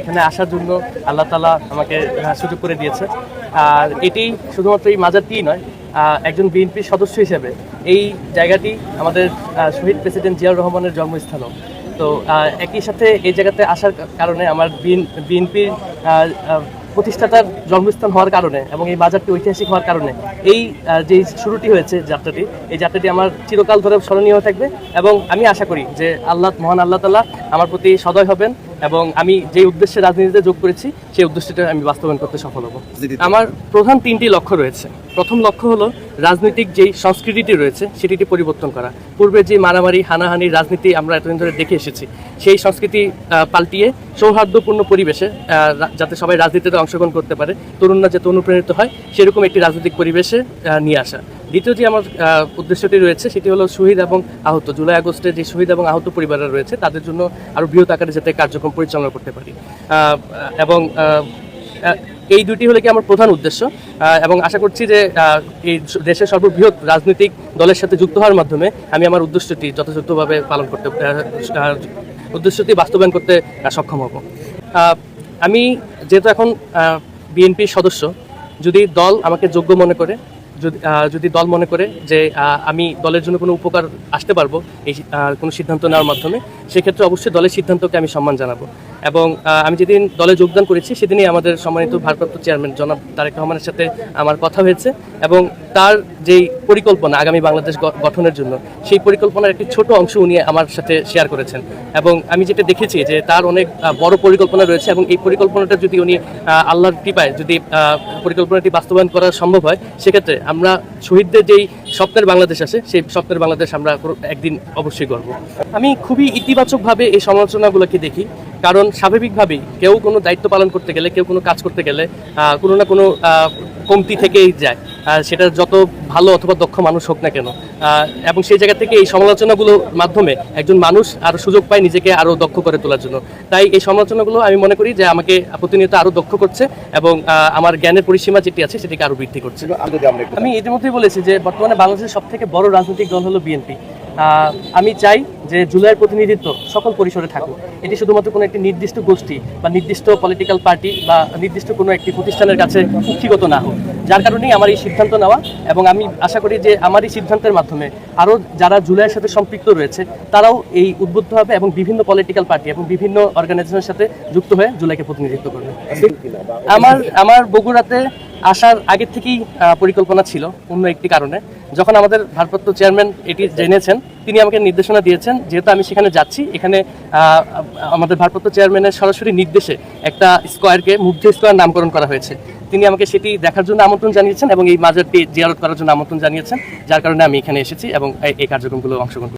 এখানে আসার জন্য আল্লাহ তালা আমাকে সুযোগ করে দিয়েছে। আর এটি শুধুমাত্র এই মাজারটিই নয় একজন বিএনপির সদস্য হিসেবে এই জায়গাটি আমাদের শহীদ প্রেসিডেন্ট জিয়াউর রহমানের জন্মস্থানও। তো একই সাথে এই জায়গাতে আসার কারণে আমার বিএনপির প্রতিষ্ঠাতার জন্মস্থান হওয়ার কারণে এবং এই বাজারটি ঐতিহাসিক হওয়ার কারণে এই যে শুরুটি হয়েছে যাত্রাটি, এই যাত্রাটি আমার চিরকাল ধরে স্মরণীয় থাকবে এবং আমি আশা করি যে আল্লাহ, মহান আল্লাহ তালা আমার প্রতি সদয় হবেন। এবং আমি যে উদ্দেশ্যে রাজনীতিতে যোগ করেছি সেই উদ্দেশ্যটা আমি বাস্তবায়ন করতে সফল হব। আমার প্রধান তিনটি লক্ষ্য রয়েছে। প্রথম লক্ষ্য হলো রাজনৈতিক যেই সংস্কৃতিটি রয়েছে সেটিকে পরিবর্তন করা। পূর্বে যে মারামারি হানাহানি রাজনীতি আমরা এতদিন ধরে দেখে এসেছি সেই সংস্কৃতি পাল্টিয়ে সৌহার্দ্যপূর্ণ পরিবেশে যাতে সবাই রাজনীতিতে অংশগ্রহণ করতে পারে তরুণরা যাতে অনুপ্রাণিত হয় সেরকম একটি রাজনৈতিক পরিবেশে নিয়ে আসা। দ্বিতীয় যে আমার উদ্দেশ্যটি রয়েছে, সেটি হলো শহীদ এবং আহত। জুলাই আগস্টে যে শহীদ এবং আহত পরিবাররা রয়েছে, তাদের জন্য আরও বৃহৎ আকারে যাতে কার্যক্রম পরিচালনা করতে পারি। এবং এই দুটি হলো কি আমার প্রধান উদ্দেশ্য। এবং আশা করছি যে এই দেশের সর্ববৃহৎ রাজনৈতিক দলের সাথে যুক্ত হওয়ার মাধ্যমে আমি আমার উদ্দেশ্যটি যথাযথভাবে পালন করতে উদ্দেশ্যটি বাস্তবায়ন করতে সক্ষম হব। আমি যেহেতু এখন বিএনপির সদস্য, যদি দল আমাকে যোগ্য মনে করে যদি যদি দল মনে করে যে আমি দলের জন্য কোনো উপকার আসতে পারব এই কোনো সিদ্ধান্ত নেওয়ার মাধ্যমে, সেক্ষেত্রে অবশ্যই দলের সিদ্ধান্তকে আমি সম্মান জানাব। এবং আমি যেদিন দলে যোগদান করেছি, সেদিনই আমাদের সম্মানিত ভারপ্রাপ্ত চেয়ারম্যান জনাব তারেক রহমানের সাথে আমার কথা হয়েছে এবং তার যেই পরিকল্পনা আগামী বাংলাদেশ গঠনের জন্য, সেই পরিকল্পনার একটি ছোট অংশ উনি আমার সাথে শেয়ার করেছেন। এবং আমি যেটা দেখেছি যে তার অনেক বড় পরিকল্পনা রয়েছে এবং এই পরিকল্পনাটা যদি উনি আল্লাহর কৃপায় যদি পরিকল্পনাটি বাস্তবায়ন করা সম্ভব হয়, সেক্ষেত্রে আমরা শহীদদের যেই স্বপ্নের বাংলাদেশ আছে, সেই স্বপ্নের বাংলাদেশ আমরা একদিন অবশ্যই করব আমি খুবই ইতিবাচকভাবে এই সমালোচনাগুলোকে দেখি, কারণ স্বাভাবিকভাবেই কেউ কোনো দায়িত্ব পালন করতে গেলে, কেউ কোনো কাজ করতে গেলে কোনো না কোনো কমতি থেকেই যায়। সেটা যত ভালো অথবা দক্ষ মানুষ হোক না কেন এবং সেই জায়গা থেকে এই সমালোচনাগুলোর মাধ্যমে একজন মানুষ আরও সুযোগ পায় নিজেকে আরও দক্ষ করে তোলার জন্য। তাই এই সমালোচনাগুলো আমি মনে করি যে আমাকে প্রতিনিয়ত আরও দক্ষ করছে এবং আহ, আমার জ্ঞানের পরিসীমা যেটি আছে সেটিকে আরও বৃদ্ধি করছে। আমি ইতিমধ্যেই বলেছি যে বর্তমানে বাংলাদেশের সব থেকে বড় রাজনৈতিক দল হলো বিএনপি। আমি চাই যে জুলাইয়ের প্রতিনিধিত্ব সকল পরিসরে থাকুক। এটি শুধুমাত্র কোনো একটি নির্দিষ্ট গোষ্ঠী বা নির্দিষ্ট পলিটিক্যাল পার্টি বা নির্দিষ্ট কোনো একটি প্রতিষ্ঠানের কাছে কুক্ষিগত না হোক। যার কারণেই আমার এই সিদ্ধান্ত নেওয়া এবং আমি আশা করি যে আমার এই সিদ্ধান্তের মাধ্যমে আরও যারা জুলাইয়ের সাথে সম্পৃক্ত রয়েছে তারাও এই উদ্বুদ্ধ হবে এবং বিভিন্ন পলিটিক্যাল পার্টি এবং বিভিন্ন অর্গানাইজেশনের সাথে যুক্ত হয়ে জুলাইকে প্রতিনিধিত্ব করবে। আমার আমার বগুড়াতে আসার আগের থেকেই পরিকল্পনা ছিল অন্য একটি কারণে যখন আমাদের ভারপ্রাপ্ত চেয়ারম্যান এটি জেনেছেন, তিনি আমাকে নির্দেশনা দিয়েছেন, যেহেতু আমি সেখানে যাচ্ছি, এখানে আমাদের ভারপ্রাপ্ত চেয়ারম্যানের সরাসরি নির্দেশে একটা স্কোয়ারকে মুগ্ধ স্কোয়ার নামকরণ করা হয়েছে তিনি আমাকে সেটি দেখার জন্য আমন্ত্রণ জানিয়েছেন এবং এই মাজারটি জিয়ারত করার জন্য আমন্ত্রণ জানিয়েছেন, যার কারণে আমি এখানে এসেছি এবং এই- কার্যক্রমগুলো অংশগ্রহণ।